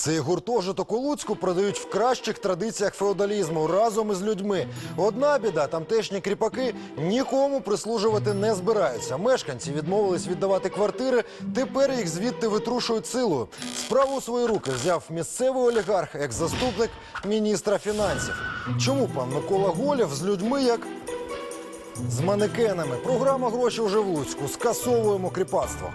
Цей гуртожиток у Луцьку продають в кращих традиціях феодалізму разом із людьми. Одна біда, тамтешні кріпаки нікому прислужувати не збираються. Мешканці відмовились віддавати квартири. Тепер їх звідти витрушують силою. Справу у свої руки взяв місцевий олігарх, екс-заступник міністра фінансів. Чому пан Микола Голєв з людьми як з манекенами? Програма гроші вже в Луцьку. Скасовуємо кріпацтво.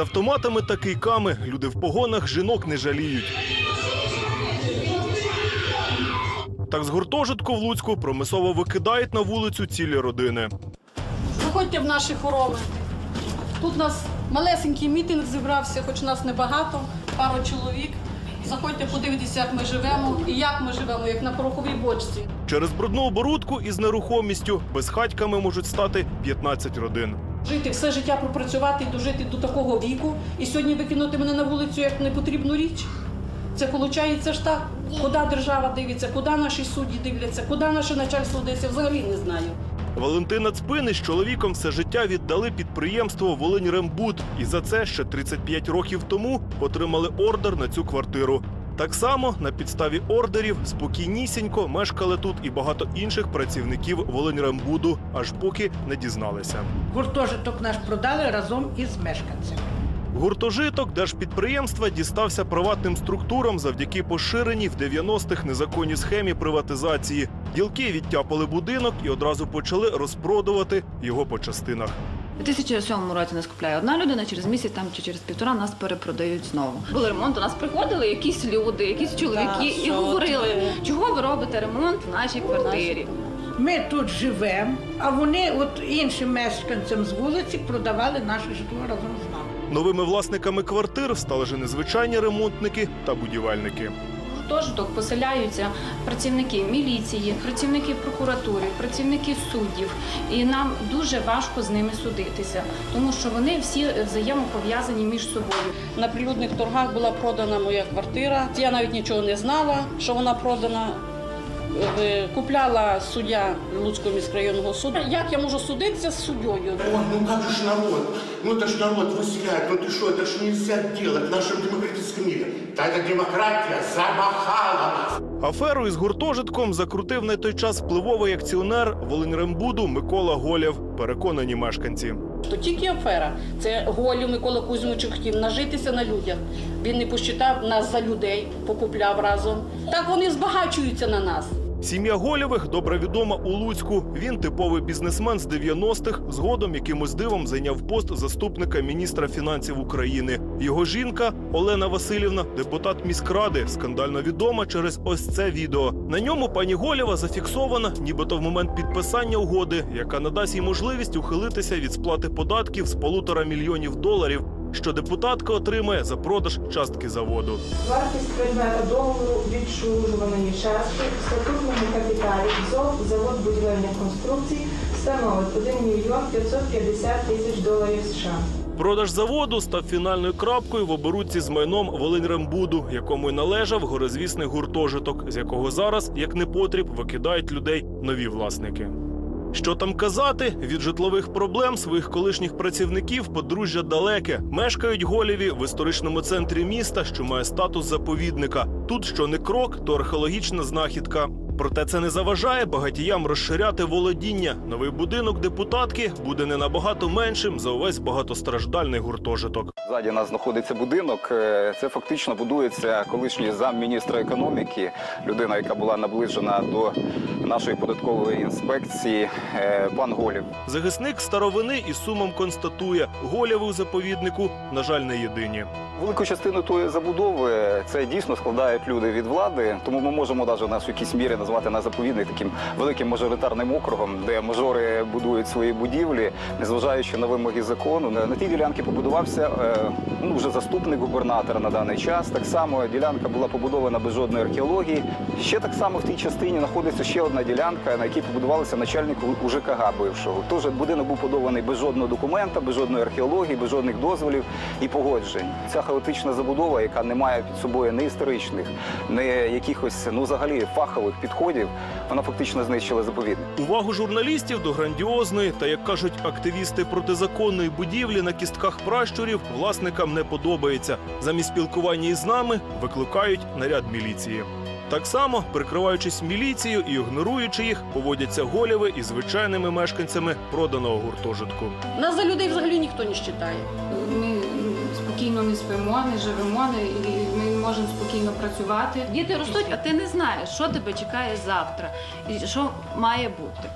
Із автоматами та кийками люди в погонах жінок не жаліють. Так з гуртожитку в Луцьку промислово викидають на вулицю цілі родини. Заходьте в наші хороми. Тут у нас малесенький мітинг зібрався, хоч нас небагато, пару чоловік. Заходьте, подивитися, як ми живемо і як ми живемо, як на пороховій бочці. Через брудну оборудку із нерухомістю безхатьками можуть стати 15 родин. Жити все життя пропрацювати і дожити до такого віку. І сьогодні викинути мене на вулицю як непотрібну річ. Це виходить ж так. Куди держава дивиться, куди наші судді дивляться, куди наше начальство дивиться, взагалі не знаю. Валентина Цпини з чоловіком все життя віддали підприємство Волиньрембуд. І за це ще 35 років тому отримали ордер на цю квартиру. Так само на підставі ордерів спокійнісінько мешкали тут і багато інших працівників Волиньрембуду, аж поки не дізналися. Гуртожиток наш продали разом із мешканцями. Гуртожиток держпідприємства дістався приватним структурам завдяки поширеній в 90-х незаконній схемі приватизації. Ділки відтяпали будинок і одразу почали розпродувати його по частинах. У 2007 році нас купляє одна людина, через місяць там чи через півтора нас перепродають знову. Були ремонт, до нас приходили якісь люди, якісь чоловіки Так, і говорили, чого ви робите ремонт в нашій квартирі. Ми тут живемо, а вони от іншим мешканцям з вулиці продавали наше житло разом з нами. Новими власниками квартир стали же незвичайні ремонтники та будівельники. Гуртожиток поселяються працівники міліції, працівники прокуратури, працівники суддів. І нам дуже важко з ними судитися, тому що вони всі взаємопов'язані між собою. На прилюдних торгах була продана моя квартира. Я навіть нічого не знала, що вона продана. Е, Купляла суддя Луцького міськрайонного суду. Як я можу судитися з суддєю? Ну как же ж народ? Ну это ж народ выселяет. Ну ты что, это ж нельзя делать в нашем демократическом мире. Да эта демократия замахала нас. Аферу із гуртожитком закрутив на той час впливовий акціонер Волиньрембуду Микола Голєв. Переконані мешканці. То тільки афера. Це Голів Микола Кузьмич хотів нажитися на людях. Він не посчитав нас за людей, покупляв разом. Так вони збагачуються на нас. Сім'я Голєвих добре відома у Луцьку. Він типовий бізнесмен з 90-х, згодом якимось дивом зайняв пост заступника міністра фінансів України. Його жінка Олена Васильівна, депутат міськради, скандально відома через ось це відео. На ньому пані Голєва зафіксована, нібито в момент підписання угоди, яка надасть їй можливість ухилитися від сплати податків з полутора мільйонів доларів, що депутатка отримає за продаж частки заводу. Вартість предмета договору відчужуваної частки в статутному капіталі ЗОВ завод будівельних конструкцій становить 1 мільйон 550 тисяч доларів США. Продаж заводу став фінальною крапкою в оборудці з майном Волиньрембуду, якому й належав горизвісний гуртожиток, з якого зараз, як не потріб, викидають людей нові власники. Що там казати, від житлових проблем своїх колишніх працівників подружжя далеке. Мешкають голіві в історичному центрі міста, що має статус заповідника. Тут що не крок, то археологічна знахідка. Проте це не заважає багатіям розширяти володіння. Новий будинок депутатки буде не набагато меншим за увесь багатостраждальний гуртожиток. Ззаді нас знаходиться будинок. Е, Це фактично будується колишній замміністра економіки, людина, яка була наближена до нашої податкової інспекції, е, пан Голів. Захисник старовини із сумом констатує, голєви у заповіднику, на жаль, не єдині. Велику частину тої забудови це дійсно складають люди від влади, тому ми можемо навіть нас в якійсь мірі назвати на заповідник таким великим мажоритарним округом, де мажори будують свої будівлі, незважаючи на вимоги закону. На тій ділянці побудувався е, ну, вже заступник губернатора на даний час. Так само ділянка була побудована без жодної археології. Ще так само в тій частині знаходиться ще одна ділянка, на якій побудувалися начальник УЖКГ бившого. Тож будинок був побудований без жодного документа, без жодної археології, без жодних дозволів і погоджень. Ця хаотична забудова, яка не має під собою ні історичних, ні якихось ну взагалі фахових підходів. Відходів, вона фактично знищила заповідник. Увагу журналістів до грандіозної та, як кажуть активісти протизаконної будівлі на кістках пращурів, власникам не подобається. Замість спілкування із нами викликають наряд міліції. Так само, прикриваючись міліцією і ігноруючи їх, поводяться голіви із звичайними мешканцями проданого гуртожитку. Нас за людей взагалі ніхто не вважає. Спимо, не живемо, не, і ми можемо спокійно працювати. Діти ростуть, а ти не знаєш, що тебе чекає завтра і що має бути.